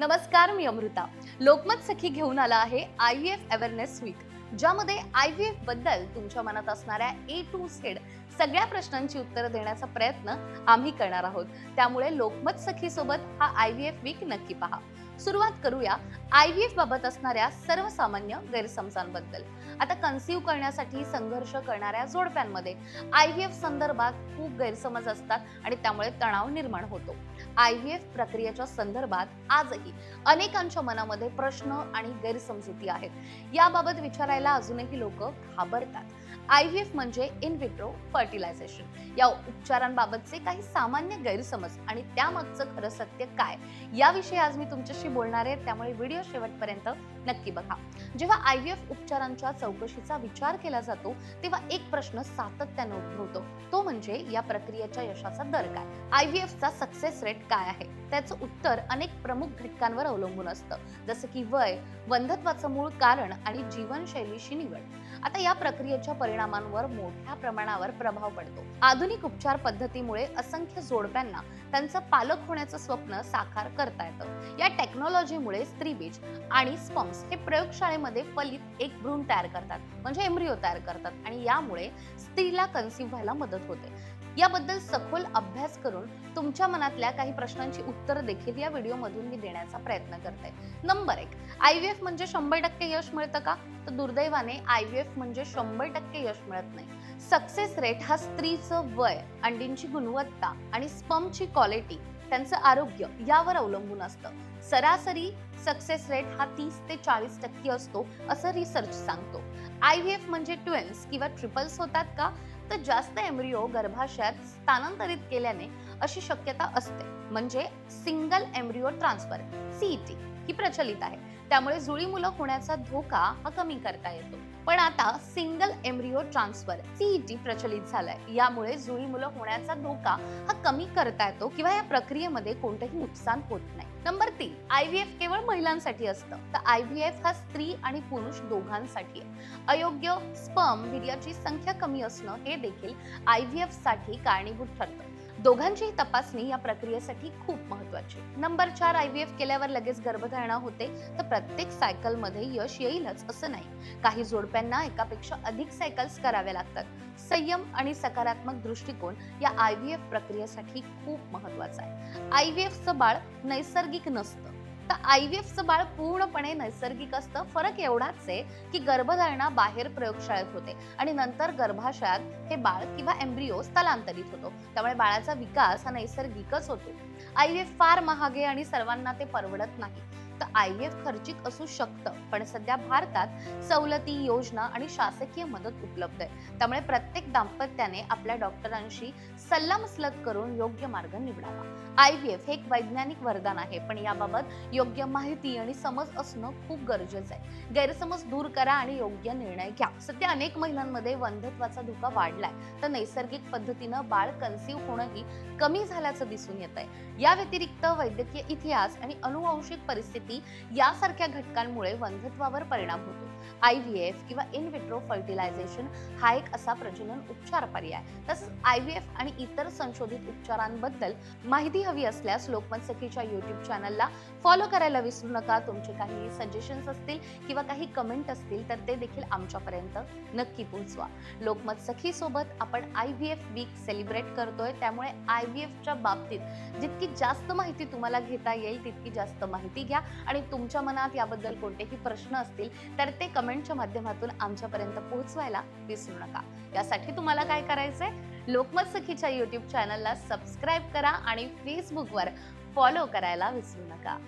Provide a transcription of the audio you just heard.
नमस्कार मी अमृता. लोकमत सखी घेऊन आला आहे I V F awareness week ज्यामध्ये आय व्ही एफबद्दल तुमच्या मनात असणाऱ्या ए टू झेड सगळ्या प्रश्नांची उत्तरं देण्याचा प्रयत्न आम्ही करणार आहोत. त्यामुळे लोकमत सखी सोबत हा आय व्ही एफ वीक नक्की पहा. सुरुवात करूया आय व्ही एफ बाबत असणाऱ्या सर्वसामान्य गैरसमजांबद्दल. आता कन्सिव्ह करण्यासाठी संघर्ष करणाऱ्या जोडप्यांमध्ये आय व्ही एफ संदर्भात खूप गैरसमज असतात आणि त्यामुळे तणाव निर्माण होतो. आय व्ही एफ प्रक्रियेच्या संदर्भात आजही अनेकांच्या मनामध्ये प्रश्न आणि गैरसमजुती आहेत. याबाबत विचारायला अजूनही लोक घाबरतात. आय व्ही एफ म्हणजे इन विट्रो फर्टिलायझेशन या उपचारांबाबतचे काही सामान्य गैरसमज आणि त्यामागचं खरं सत्य काय? याविषयी आज मी तुमच्याशी बोलणार आहेत त्यामुळे व्हिडिओ शेवटपर्यंत नक्की बघा. जेव्हा आय व्ही एफ उपचारांच्या चौकशीचा विचार केला जातो तेव्हा एक प्रश्न सातत्याने उद्भवतो. तो म्हणजे या प्रक्रियेच्या यशाचा दर काय? आय व्ही एफचा सक्सेस रेट काय आहे? त्याचं उत्तर अनेक प्रमुख घटकांवर अवलंबून असतं. जसं की वय वंधत्वाचं मूळ कारण आणि जीवनशैलीशी निवड आता या प्रक्रियेच्या परिणामांवर मोठ्या प्रमाणावर प्रभाव पडतो. आधुनिक उपचार पद्धतीमुळे असंख्य जोडप्यांना त्यांचं पालक होण्याचं स्वप्न साकार करता येतं. या टेक्नॉलॉजीमुळे स्त्रीबीज आणि स्पम्स हे प्रयोगशाळेमध्ये फलित एक भ्रूण तयार करतात म्हणजे एम्ब्रिओ तयार करतात आणि यामुळे स्त्रीला कन्सिव्ह व्हायला मदत होते. याबद्दल सखोल अभ्यास करून तुमच्या मनातल्या काही प्रश्नांची उत्तर देखील या व्हिडिओमधून मी देण्याचा प्रयत्न करते. नंबर एक आय व्ही एफ म्हणजे शंभर टक्के यश मिळतं का? तर दुर्दैवाने आय व्ही एफ म्हणजे शंभर टक्के यश मिळत नाही. सक्सेस रेट हा स्त्रीचं वय अंडींची गुणवत्ता आणि स्पमची क्वालिटी त्यांचं आरोग्य यावर अवलंबून असतं. सरासरी सक्सेस रेट हा तीस ते चाळीस टक्के असतो असं रिसर्च सांगतो. आय व्ही एफ म्हणजे ट्वेल्स किंवा ट्रिपल्स होतात का? तर जास्त एम्ब्रिओ गर्भाशयात स्थानांतरित केल्याने अशी शक्यता असते. म्हणजे सिंगल एम्ब्रिओ ट्रान्सफर सीईटी ही प्रचलित आहे. त्यामुळे जुळी मुलं होण्याचा धोका हा कमी करता येतो. पण आता सिंगल एम्ब्रिओ ट्रान्सफर सीईटी प्रचलित झालाय. यामुळे जुळी मुलं होण्याचा धोका हा कमी करता येतो किंवा या प्रक्रियेमध्ये कोणतंही नुकसान होत नाही. नंबर तीन आय व्ही एफ केवळ महिलांसाठी असतं. तर आय व्ही एफ हा स्त्री आणि पुरुष दोघांसाठी आहे. अयोग्य स्पर्म वीर्याची संख्या कमी असणं हे देखील आय व्ही एफसाठी कारणीभूत ठरतं. दोघांचीही तपासणी या प्रक्रियेसाठी खूप महत्वाची. नंबर चार आय व्ही एफ केल्यावर लगेच गर्भधारणा होते तर प्रत्येक सायकलमध्ये यश येईलच असं नाही. काही जोडप्यांना एकापेक्षा अधिक सायकल्स कराव्या लागतात. संयम आणि सकारात्मक दृष्टिकोन या आय व्ही एफ प्रक्रियेसाठी खूप महत्त्वाचा आहे. आय व्ही एफचं बाळ नैसर्गिक नसतं. तर आय व्ही एफचं बाळ पूर्णपणे नैसर्गिक असतं. फरक एवढाच आहे की गर्भधारणा बाहेर प्रयोगशाळेत होते आणि नंतर गर्भाशयात हे बाळ किंवा एम्ब्रिओ स्थलांतरित होतो. त्यामुळे बाळाचा विकास हा नैसर्गिकच होतो. आय व्ही एफ फार महागे आणि सर्वांना ते परवडत नाही. फक्त आय व्ही एफ खर्चिक असू शकतं पण सध्या भारतात सवलती योजना आणि शासकीय मदत उपलब्ध आहे. त्यामुळे प्रत्येक दाम्पत्याने आपल्या डॉक्टरांशी सल्लामसलत करून योग्य मार्ग निवडावा. आय व्ही एफ हे एक वैज्ञानिक वरदान आहे पण याबाबत योग्य माहिती आणि समज असणं खूप गरजेचं आहे. गैरसमज दूर करा आणि योग्य निर्णय घ्या. सध्या अनेक महिलांमध्ये वंधत्वाचा धोका वाढलाय तर नैसर्गिक पद्धतीनं बाळ कन्सिव्ह होणंही कमी झाल्याचं दिसून येत आहे या व्यतिरिक्त वैद्यकीय इतिहास आणि अनुवांशिक परिस्थिती यासारख्या घटकांमुळे वंधत्वावर परिणाम होतो. आय व्ही एफ किंवा इन विट्रो फर्टिलायझेशन हा एक असा प्रजनन उपचार पर्याय तसंच आय व्ही एफ आणि इतर संशोधित उपचारांबद्दल माहिती हवी असल्यास लोकमत सखीच्या युट्यूब चॅनलला फॉलो करायला विसरू नका. तुमचे काही सजेशन्स असतील किंवा काही कमेंट असतील तर ते देखील आमच्यापर्यंत नक्की पोहोचवा. लोकमत सखी सोबत आपण I V F week celebrate करतोय. त्यामुळे आय व्ही एफच्या बाबतीत जितकी जास्त माहिती तुम्हाला घेता येईल तितकी जास्त माहिती घ्या. आणि तुमच्या मनात याबद्दल कोणतेही प्रश्न असतील तर ते कमेंटच्या माध्यमातून आमच्यापर्यंत पोहोचवायला विसरू नका. यासाठी तुम्हाला काय करायचंय? लोकमत सखीच्या युट्यूब चॅनलला सबस्क्राईब करा आणि फेसबुकवर फॉलो करायला विसरू नका.